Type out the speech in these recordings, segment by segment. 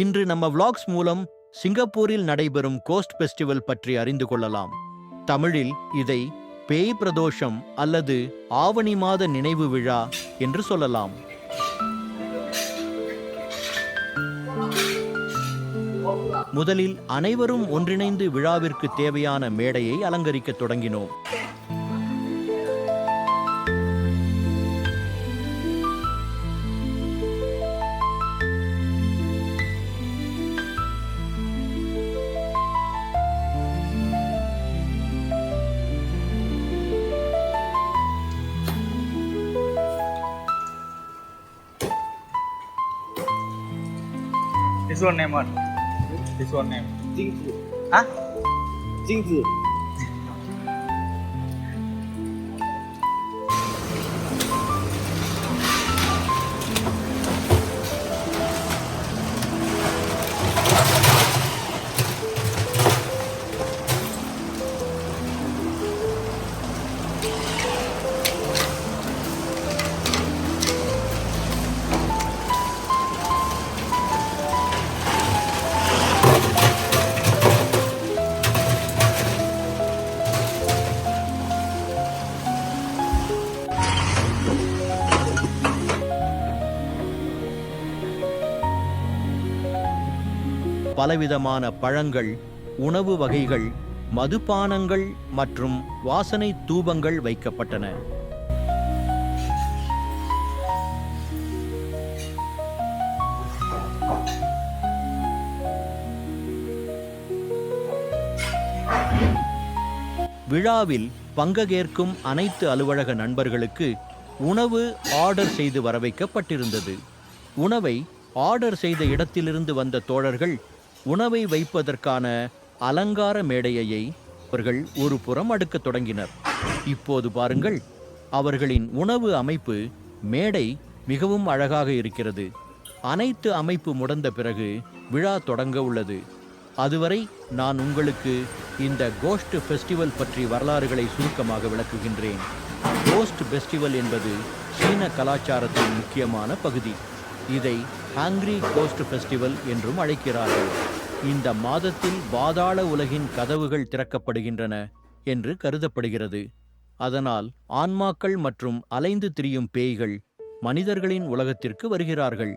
இன்று நம்ம விளாக்ஸ் மூலம் சிங்கப்பூரில் நடைபெறும் கோஸ்ட் ஃபெஸ்டிவல் பற்றி அறிந்து கொள்ளலாம். தமிழில் இதை பேய் பிரதோஷம் அல்லது ஆவணி மாத நினைவு விழா என்று சொல்லலாம். முதலில் அனைவரும் ஒன்றிணைந்து விழாவிற்கு தேவையான மேடையை அலங்கரிக்கத் தொடங்கினோம். This one name what? em one name. Jingzi. Huh? Jingzi. பலவிதமான பழங்கள் உணவு வகைகள் மதுபானங்கள் மற்றும் வாசனை தூபங்கள் வைக்கப்பட்டன. விழாவில் பங்ககேற்கும் அனைத்து அலுவலக நண்பர்களுக்கு உணவு ஆர்டர் செய்து வரவைக்கப்பட்டிருந்தது. உணவை ஆர்டர் செய்த இடத்திலிருந்து வந்த தோழர்கள் உணவை வைப்பதற்கான அலங்கார மேடையை அவர்கள் ஒரு புறம் அடுக்கத் தொடங்கினர். இப்போது பாருங்கள் அவர்களின் உணவு அமைப்பு மேடை மிகவும் அழகாக இருக்கிறது. அனைத்து அமைப்பு முடந்த பிறகு விழா தொடங்க உள்ளது. அதுவரை நான் உங்களுக்கு இந்த கோஸ்ட் ஃபெஸ்டிவல் பற்றி வரலாறுகளை சுருக்கமாக விளக்குகின்றேன். கோஸ்ட் ஃபெஸ்டிவல் என்பது சீன கலாச்சாரத்தின் முக்கியமான பகுதி. இதை ஹாங்க்ரி கோஸ்ட் ஃபெஸ்டிவல் என்றும் அழைக்கிறார்கள். இந்த மாதத்தில் பாதாள உலகின் கதவுகள் திறக்கப்படுகின்றன என்று கருதப்படுகிறது. அதனால் ஆன்மாக்கள் மற்றும் அலைந்து திரியும் பேய்கள் மனிதர்களின் உலகத்திற்கு வருகிறார்கள்.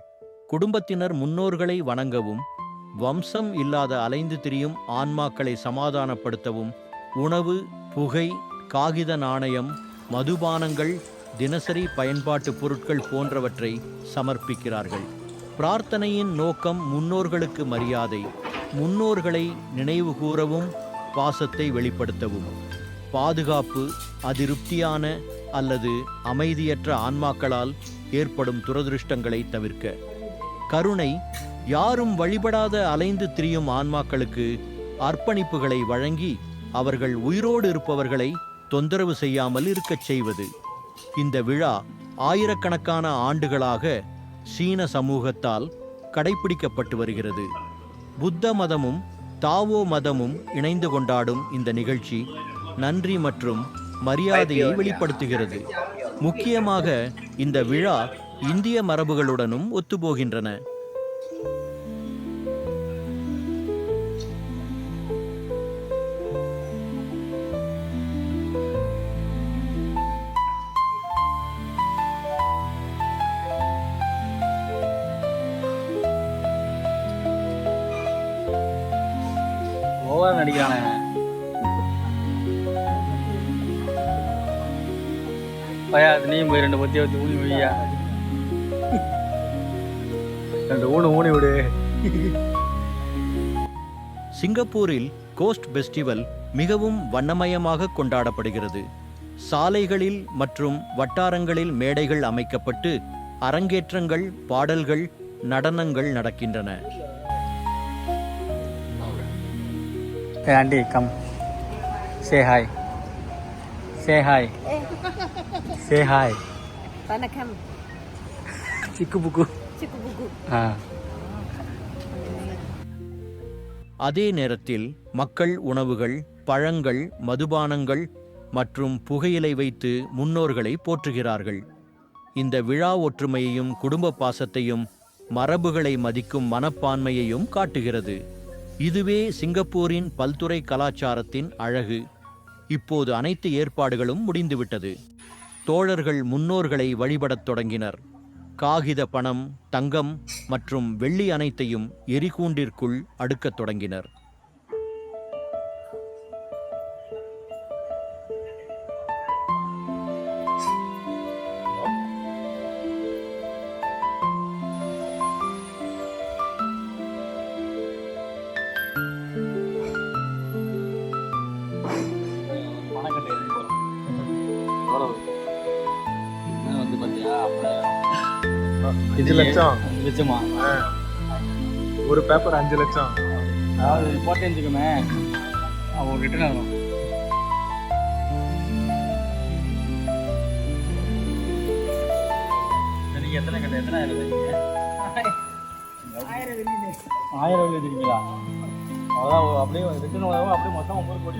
குடும்பத்தினர் முன்னோர்களை வணங்கவும் வம்சம் இல்லாத அலைந்து திரியும் ஆன்மாக்களை சமாதானப்படுத்தவும் உணவு புகை காகித நாணயம் மதுபானங்கள் தினசரி பயன்பாட்டு பொருட்கள் போன்றவற்றை சமர்ப்பிக்கிறார்கள். பிரார்த்தனையின் நோக்கம் முன்னோர்களுக்கு மரியாதை முன்னோர்களை நினைவு கூறவும் பாசத்தை வெளிப்படுத்தவும். பாதுகாப்பு அதிருப்தியான அல்லது அமைதியற்ற ஆன்மாக்களால் ஏற்படும் துரதிருஷ்டங்களை தவிர்க்க. கருணை யாரும் வழிபடாத அலைந்து திரியும் ஆன்மாக்களுக்கு அர்ப்பணிப்புகளை வழங்கி அவர்கள் உயிரோடு இருப்பவர்களை தொந்தரவு செய்யாமல் இருக்கச் செய்வது. இந்த விழா ஆயிரக்கணக்கான ஆண்டுகளாக சீன சமூகத்தால் கடைபிடிக்கப்பட்டு வருகிறது. புத்த மதமும் தாவோ மதமும் இணைந்து கொண்டாடும் இந்த நிகழ்ச்சி நன்றி மற்றும் மரியாதையை வெளிப்படுத்துகிறது. முக்கியமாக இந்த விழா இந்திய மரபுகளுடனும் ஒத்துப்போகின்றன. ஓவர் நடிக்கிறானே. பையா அது நீயும் போய் ரெண்டு பத்தி வச்சு ஊனி வையா. ரெண்டு ஊனு ஊனி விடு. சிங்கப்பூரில் கோஸ்ட் ஃபெஸ்டிவல் மிகவும் வண்ணமயமாக கொண்டாடப்படுகிறது. சாலைகளில் மற்றும் வட்டாரங்களில் மேடைகள் அமைக்கப்பட்டு அரங்கேற்றங்கள் பாடல்கள் நடனங்கள் நடக்கின்றன. Andy, come. Say hi. Say hi. Say hi. வணக்கம் சிக்கு புக்கு சிக்கு புக்கு ஆ அதே நேரத்தில் மக்கள் உணவுகள் பழங்கள் மதுபானங்கள் மற்றும் புகையிலை வைத்து முன்னோர்களை போற்றுகிறார்கள் இந்த விழா ஒற்றுமையையும் குடும்ப பாசத்தையும் மரபுகளை மதிக்கும் மனப்பான்மையையும் காட்டுகிறது இதுவே சிங்கப்பூரின் பல்துறை கலாச்சாரத்தின் அழகு. இப்போது அனைத்து ஏற்பாடுகளும் முடிந்துவிட்டது. தோழர்கள் முன்னோர்களை வழிபடத் தொடங்கினர். காகித பணம் தங்கம் மற்றும் வெள்ளி அனைத்தையும் எரிகூண்டிற்குள் அடுக்கத் தொடங்கினர். லட்சம். அஞ்சு லட்சமா? ஒரு பேப்பர் அஞ்சு லட்சம். அதாவது போட்டேன்னு வச்சுக்கோமே அவன் ரிட்டர்ன் ஆகணும் நீங்கள் எத்தனை கட்ட எத்தனை ஆயிரம் எழுதிங்க ஆயிரம் வெள்ளி எழுதிருக்கீங்களா? அதான் அப்படியே ரிட்டர்ன் அப்படியே மொத்தம் ஒம்பது கோடி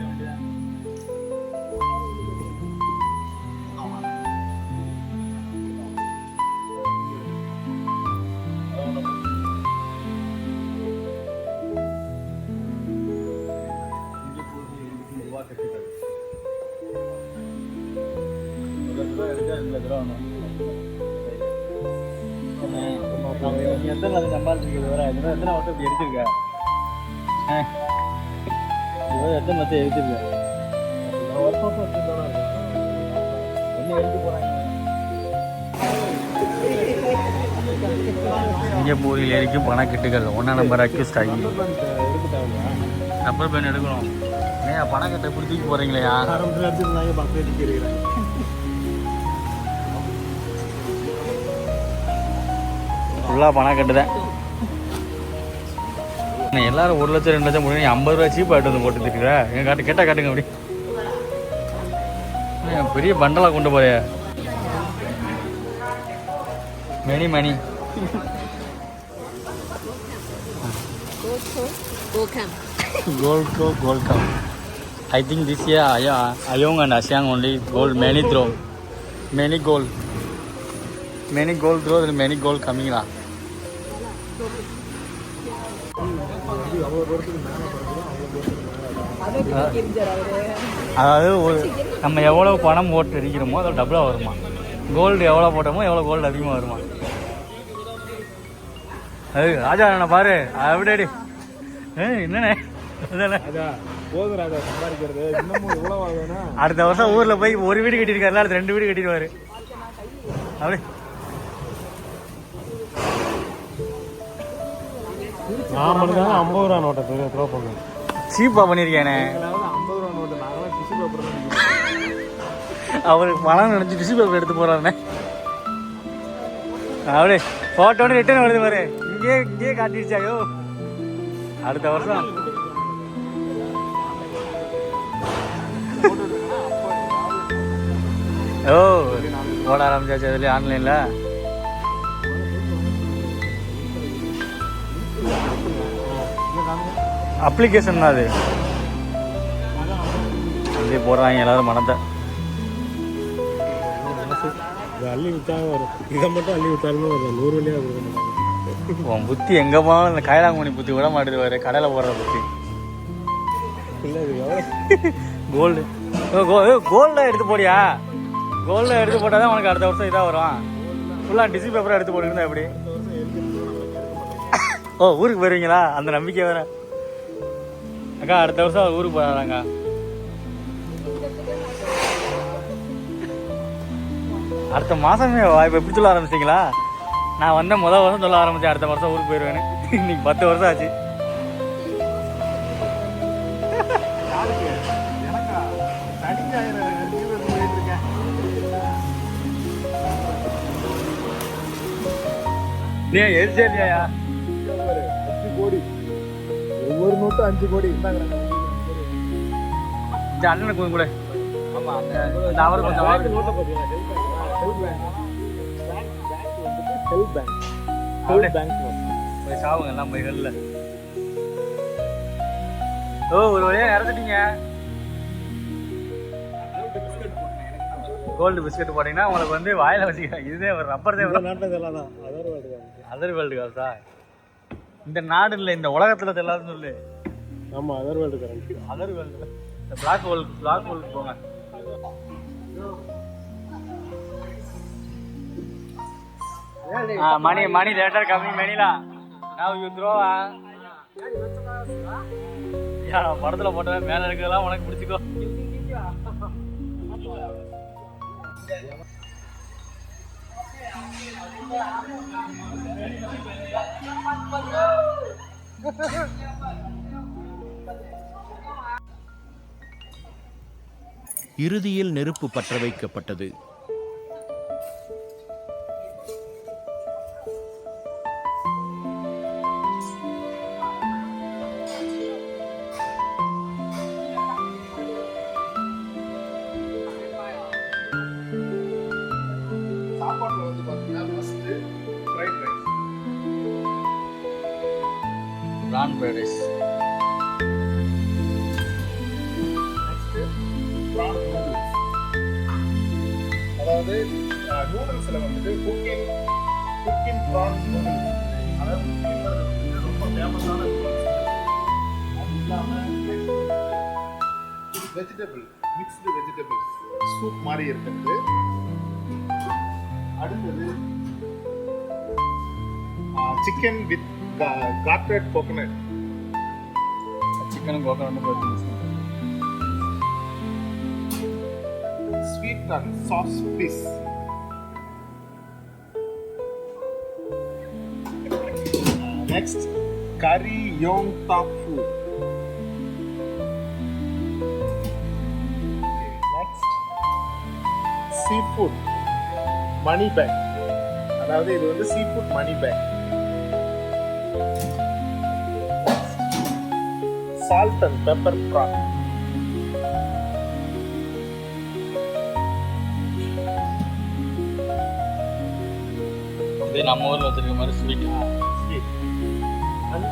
வேண்டியது எத்தனை நாள் சம்பாதிச்சிருக்கிறது வர இதெல்லாம் எத்தனை வருஷம் இப்படி எடுத்திருக்க ஆ. இவ்வளோ எத்தனை வருஷம் எடுத்திருக்க என்ன எடுத்து போகிறாங்க சிங்கப்பூரில் எரிக்கும் பணக்கட்டுகள் ஒன்றா நம்பர் அக்யூஸ்ட் ஆகி. ரப்பர் பேன் எடுக்கணும். ஏன் பணக்கட்டை இப்படி தூக்கி போகிறீங்களா ஃபுல்லாக பணம் கட்டுதேன். நான் எல்லாரும் ஒரு லட்சம் ரெண்டு லட்சம் முடியும் ஐம்பது ரூபா சீப்பாக எடுத்து வந்து போட்டுருக்கிற எங்க காட்டு கேட்டால் காட்டுங்க அப்படி. பெரிய பண்டலாக கொண்டு போறிய? மணி மணி. Go come. gold go gold come I think this year Aya, Ayong and Asyang only gold many throw many gold. Many அதாவது ஒரு நம்ம எவ்வளோ பணம் போட்டு அடிக்கிறோமோ அதோட டபுளாக வருமா? கோல்டு எவ்வளோ போட்டோமோ எவ்வளோ கோல்டு அதிகமாக வருமா? அது ராஜா என்ன பாரு. அப்படியே என்னண்ணே? அடுத்த வருஷம் ஊர்ல போய் ஒரு வீடு கட்டியிருக்காருல அடுத்த ரெண்டு வீடு கட்டிடுவாரு. அப்படி நான் மட்டும் ஐம்பது ரூபா நோட்டை த்ரோ பண்ணுவேன் சீப்பா பண்ணியிருக்கேனே அதாவது ஐம்பது ரூபா நோட்டு நாங்களாம் டிஷ்யூ பேப்பர் தான் அடிக்கிறோம். அவருக்கு பணம் நினைச்சு டிஷ்யூ பேப்பர் எடுத்து போறாருண்ணே. அப்படியே போட்டோட ரிட்டர்ன் வருது பாரு. இங்கேயே இங்கேயே காட்டிடுச்சாயோ அடுத்த வருஷம். ஓ போட ஆரம்பிச்சாச்சு அதுலேயே ஆன்லைனில் அப்ளிகேஷன் தான் அது. அப்படியே போடுறாங்க எல்லாரும் மனத்தை. அள்ளி வித்தாலும் வரும். இதை மட்டும் அள்ளி வித்தாலுமே வரும் நூறு வழியாக கொடுக்க மாட்டாங்க. உன் புத்தி எங்க போனாலும் இந்த கைலாங்குமணி புத்தி விட மாட்டேது வேறு கடையில் போடுற புத்தி. கோல்டு கோல்டாக எடுத்து போடியா? கோல்டாக எடுத்து போட்டால் தான் உனக்கு அடுத்த வருஷம் இதாக வரும். ஃபுல்லாக டிசி பேப்பராக எடுத்து போட்டுருந்தா எப்படி? ஓ ஊருக்கு போயிருவீங்களா? அந்த நம்பிக்கை வேற. அக்கா அடுத்த வருஷம் ஊருக்கு போகிறாங்க அடுத்த மாதமே இப்போ எப்படி சொல்ல ஆரம்பிச்சிங்களா நான் வந்த முதல் வருஷம் சொல்ல ஆரம்பித்தேன் அடுத்த வருஷம் ஊருக்கு போயிடுவேன்னு இன்னைக்கு பத்து வருஷம் ஆச்சு. நீ எரிச்சலையா நோட்டும் அஞ்சு கோடி அண்ணனுக்கு கொஞ்சம் கூட. ஆமா அந்த கொஞ்சம் பேங்க். ஹெல்ப் பேங்க் போய் சாவுங்க எல்லாம் போய் வெளில. ஓ ஒரு வழியா இறந்துட்டீங்க. கோல்டு பிஸ்கட் போட்டிங்கன்னா உங்களுக்கு வந்து வாயில் வச்சுக்க இதுதே ஒரு ரப்பர் தான். அதர் வேர்ல்டு காசா இந்த நாடு இல்லை இந்த உலகத்தில் எல்லாரும் சொல்லு. ஆமாம் other world current other world இந்த பிளாக் வேர்ல்டு பிளாக் வேர்ல்டு போங்க. மணி மணி லேட்டர் கம்மி மணிலா. நான் யூ த்ரோ யா படத்துல போட்டவன் மேல இருக்கிறதெல்லாம் உனக்கு பிடிச்சிக்கோ. இறுதியில் நெருப்பு பற்ற வைக்கப்பட்டது. அதாவது நூடுல்ஸில் வந்துட்டு குக்கிங் குக்கிங் ப்ரான்ஸ் நூடுல்ஸ் அதாவது ரொம்ப ஃபேமஸான நூடுல்ஸ் அது இல்லாமல் வெஜிடபிள் மிக்ஸ்டு வெஜிடபிள்ஸ் சூப் மாதிரி இருக்கிறது. அடுத்தது சிக்கன் வித் கார்பரேட் கோகனட் சிக்கனும் கோகனட்டும் போட்டு sweet and sauce fish. Uh, next, curry yong tofu. Okay, next, seafood money bag. அதாவது இது வந்து seafood money bag salt and pepper prawn நம்ம ஊரில் வச்சிருக்க மாதிரி ஸ்வீட் ஸ்வீட் அண்ட்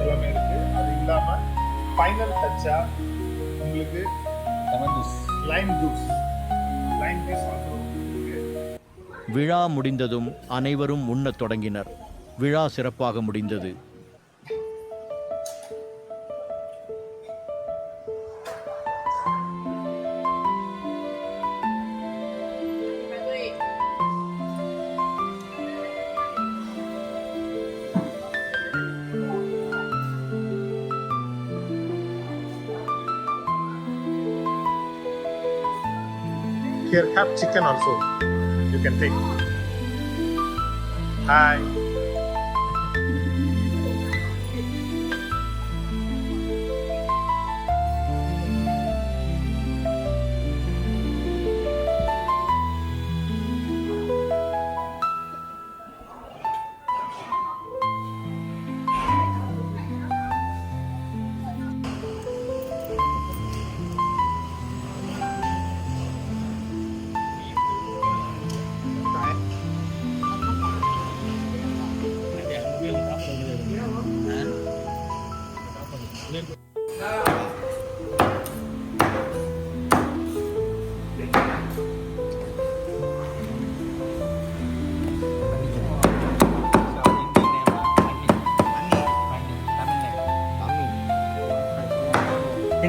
எல்லாமே இருக்கு. அது இல்லாம ஃபைனல் டச்சா உங்களுக்கு lemon juice lime juice lime juice விழா முடிந்ததும் அனைவரும் உண்ணத் தொடங்கினர். விழா சிறப்பாக முடிந்தது. Here have chicken also. You can take. Hi.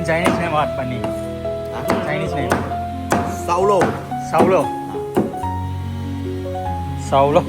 Chinese name હાથ પનીર ચાઇનીઝ નેમ સાવલો સાવલો સાવલો